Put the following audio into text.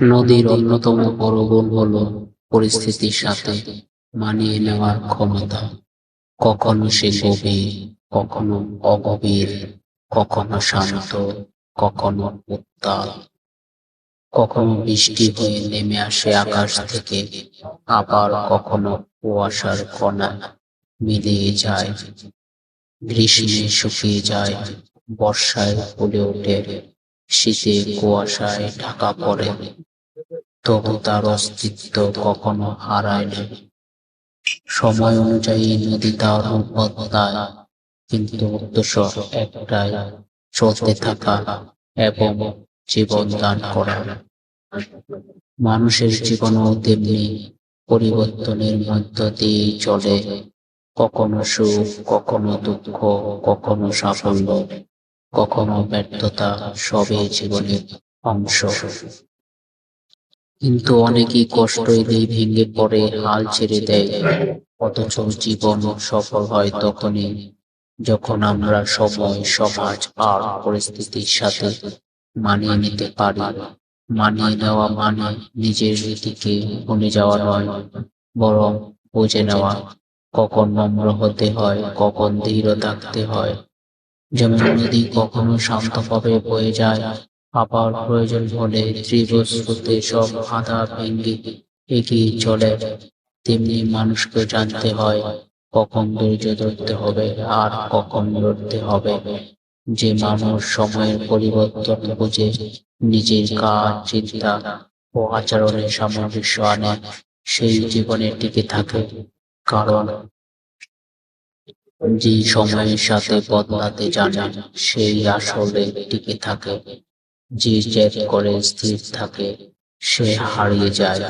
নদীর অন্যতম বড় গুণ হল পরিস্থিতির সাথে মানিয়ে নেওয়ার ক্ষমতা। কখনো সে গভীর, কখনো অগভীর, কখনো শান্ত, কখনো উত্তাল। কখনো বৃষ্টি হয়ে নেমে আসে আকাশ থেকে, আবার কখনো কুয়াশার কণা মিলিয়ে যায়। গ্রীষ্মে শুকিয়ে যায়, বর্ষায় ফুলে ওঠে, শীতে কুয়াশায় ঢাকা পড়ে। তবু তার অস্তিত্ব কখনো হারায় না সময় অনুযায়ী নদী তার বদলায় কিন্তু উদ্দেশ্য একটাই, চলতে থাকা এবং জীবন দান করা। মানুষের জীবনও তেমনি পরিবর্তনের মধ্য দিয়ে চলে, কখনো সুখ, কখনো দুঃখ, কখনো সাফল্য, কখনো ব্যর্থতা, সবই জীবনের অংশ। কিন্তু অনেকেই কষ্ট এলেই ভেঙে পড়ে, হাল ছেড়ে দেয়। অথচ জীবন সফল হয় তখনই, যখন আমরা সময়, সমাজ আর পরিস্থিতির সাথে মানিয়ে নিতে পারি। মানিয়ে নেওয়া মানে নিজের রীতিকে ভুলে যাওয়া নয়, বরং বুঝে নেওয়া। কখন নম্র হতে হয়, কখন ধীর থাকতে হয়। যেমন নদী কখনো শান্তভাবে বয়ে যায় আবার প্রয়োজন হলে স্রোতে সব বাধা ভেঙে এগিয়ে চলে। তেমনি মানুষকে জানতে হয়, কখন ধৈর্য ধরতে হবে আর কখন লড়তে হবে। যে মানুষ সময়ের পরিবর্তন বুঝে, নিজের কাজ, চিন্তা ও আচরণের সামঞ্জস্য আনে, সেই জীবনে টিকে থাকে। কারণ যে সময়ের সাথে বদলাতে জানে, সেই আসলে টিকে থাকে। যে জেদ করে স্থির থাকে সে হারিয়ে যায়।